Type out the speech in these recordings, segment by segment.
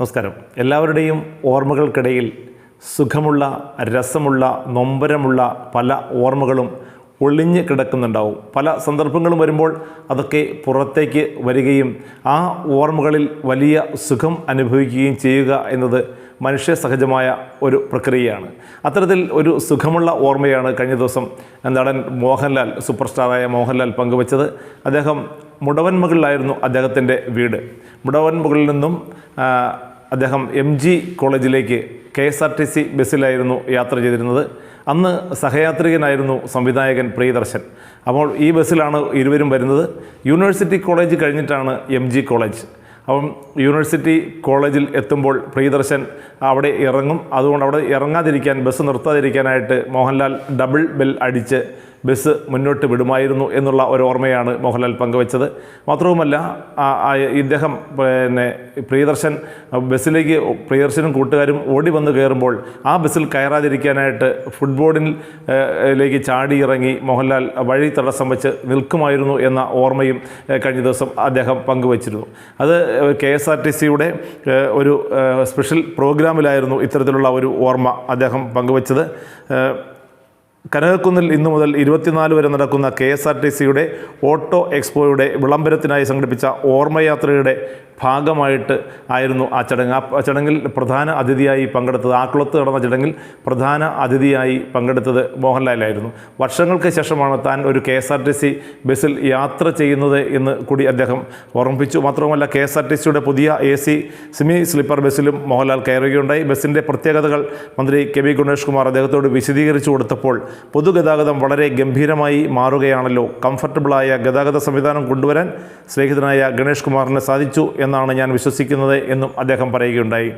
നമസ്കാരം. എല്ലാവരുടെയും ഓർമ്മകൾക്കിടയിൽ സുഖമുള്ള രസമുള്ള നൊമ്പരമുള്ള പല ഓർമ്മകളും ഒളിഞ്ഞ് കിടക്കുന്നുണ്ടാവും. പല സന്ദർഭങ്ങളും വരുമ്പോൾ അതൊക്കെ പുറത്തേക്ക് വരികയും ആ ഓർമ്മകളിൽ വലിയ സുഖം അനുഭവിക്കുകയും ചെയ്യുക എന്നത് മനുഷ്യ സഹജമായ ഒരു പ്രക്രിയയാണ്. അത്തരത്തിൽ ഒരു സുഖമുള്ള ഓർമ്മയാണ് കഴിഞ്ഞ ദിവസം നടൻ മോഹൻലാൽ സൂപ്പർ സ്റ്റാറായ മോഹൻലാൽ പങ്കുവച്ചത്. അദ്ദേഹം മുടവൻമകളിലായിരുന്നു അദ്ദേഹത്തിന്റെ വീട്. മുടവൻമകളിൽ നിന്നും അദ്ദേഹം എം ജി കോളേജിലേക്ക് K S R T C ബസ്സിലായിരുന്നു യാത്ര ചെയ്തിരുന്നത്. അന്ന് സഹയാത്രികനായിരുന്നു സംവിധായകൻ പ്രിയദർശൻ. അപ്പോൾ ഈ ബസ്സിലാണ് ഇരുവരും വരുന്നത്. യൂണിവേഴ്സിറ്റി കോളേജ് കഴിഞ്ഞിട്ടാണ് എം ജി കോളേജ്. അപ്പം യൂണിവേഴ്സിറ്റി കോളേജിൽ എത്തുമ്പോൾ പ്രിയദർശൻ അവിടെ ഇറങ്ങും. അതുകൊണ്ട് അവിടെ ഇറങ്ങാതിരിക്കാൻ ബസ് നിർത്താതിരിക്കാനായിട്ട് മോഹൻലാൽ ഡബിൾ ബെൽ അടിച്ച് ബസ് മുന്നോട്ട് വിടുമായിരുന്നു എന്നുള്ള ഒരു ഓർമ്മയാണ് മോഹൻലാൽ പങ്കുവച്ചത്. മാത്രവുമല്ല ഇദ്ദേഹം പിന്നെ പ്രിയദർശൻ ബസ്സിലേക്ക് പ്രിയദർശനും കൂട്ടുകാരും ഓടി വന്ന് കയറുമ്പോൾ ആ ബസ്സിൽ കയറാതിരിക്കാനായിട്ട് ഫുട്ബോളിൽ ലേക്ക് ചാടി ഇറങ്ങി മോഹൻലാൽ വഴി തടസ്സം വെച്ച് നിൽക്കുമായിരുന്നു എന്ന ഓർമ്മയും കഴിഞ്ഞ ദിവസം അദ്ദേഹം പങ്കുവച്ചിരുന്നു. അത് കെ എസ് ആർ ടി സിയുടെ ഒരു സ്പെഷ്യൽ പ്രോഗ്രാമിലായിരുന്നു ഇത്തരത്തിലുള്ള ഒരു ഓർമ്മ അദ്ദേഹം പങ്കുവച്ചത്. കനകക്കുന്നിൽ ഇന്നു മുതൽ ഇരുപത്തിനാല് വരെ നടക്കുന്ന കെ എസ് ആർ ടി സിയുടെ ഓട്ടോ എക്സ്പോയുടെ വിളംബരത്തിനായി സംഘടിപ്പിച്ച ഓർമ്മയാത്രയുടെ ഭാഗമായിട്ട് ആയിരുന്നു ആ ചടങ്ങ്. ആ ചടങ്ങിൽ പ്രധാന അതിഥിയായി പങ്കെടുത്തത് ആക്കുളത്ത് നടന്ന ചടങ്ങിൽ പ്രധാന അതിഥിയായി പങ്കെടുത്തത് മോഹൻലാലായിരുന്നു. വർഷങ്ങൾക്ക് ശേഷമാണ് താൻ ഒരു K S R T C ബസ്സിൽ യാത്ര ചെയ്യുന്നത് എന്ന് കൂടി അദ്ദേഹം ഓർമ്മിപ്പിച്ചു. മാത്രമല്ല കെ എസ് ആർ ടി സിയുടെ പുതിയ എ സി സെമി സ്ലീപ്പർ ബസ്സിലും മോഹൻലാൽ കയറുകയുണ്ടായി. ബസ്സിന്റെ പ്രത്യേകതകൾ മന്ത്രി കെ വി ഗുണേഷ് കുമാർ അദ്ദേഹത്തോട് വിശദീകരിച്ചു കൊടുത്തപ്പോൾ പൊതുഗതാഗതം വളരെ ഗംഭീരമായി മാറുകയാണല്ലോ. കംഫർട്ടബിളായ ഗതാഗത സംവിധാനം കൊണ്ടുവരാൻ സ്നേഹിതനായ ഗണേഷ് കുമാറിന് സാധിച്ചു എന്നാണ് ഞാൻ വിശ്വസിക്കുന്നത് എന്നും അദ്ദേഹം പറയുകയുണ്ടായി.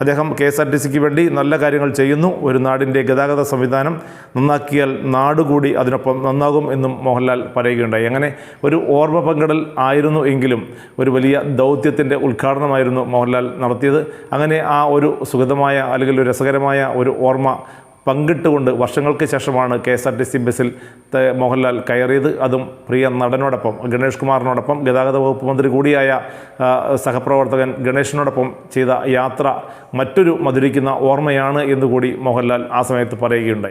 അദ്ദേഹം കെ എസ് ആർ ടി സിക്ക് വേണ്ടി നല്ല കാര്യങ്ങൾ ചെയ്യുന്നു. ഒരു നാടിന്റെ ഗതാഗത സംവിധാനം നന്നാക്കിയാൽ നാടുകൂടി അതിനൊപ്പം നന്നാകും എന്നും മോഹൻലാൽ പറയുകയുണ്ടായി. അങ്ങനെ ഒരു ഓർമ്മ പങ്കിടൽ ആയിരുന്നു എങ്കിലും ഒരു വലിയ ദൗത്യത്തിന്റെ ഉദ്ഘാടനമായിരുന്നു മോഹൻലാൽ നടത്തിയത്. അങ്ങനെ ആ ഒരു സുഗതമായ അല്ലെങ്കിൽ രസകരമായ ഒരു ഓർമ്മ പങ്കിട്ടുകൊണ്ട് വർഷങ്ങൾക്ക് ശേഷമാണ് K S R T C ബസ്സിൽ മോഹൻലാൽ കയറിയത്. അതും പ്രിയ നടനോടൊപ്പം ഗണേഷ് കുമാറിനോടൊപ്പം ഗതാഗത വകുപ്പ് മന്ത്രി കൂടിയായ സഹപ്രവർത്തകൻ ഗണേഷിനോടൊപ്പം ചെയ്ത യാത്ര മറ്റൊരു മധുരിക്കുന്ന ഓർമ്മയാണ് എന്നുകൂടി മോഹൻലാൽ ആ സമയത്ത് പറയുകയുണ്ടായി.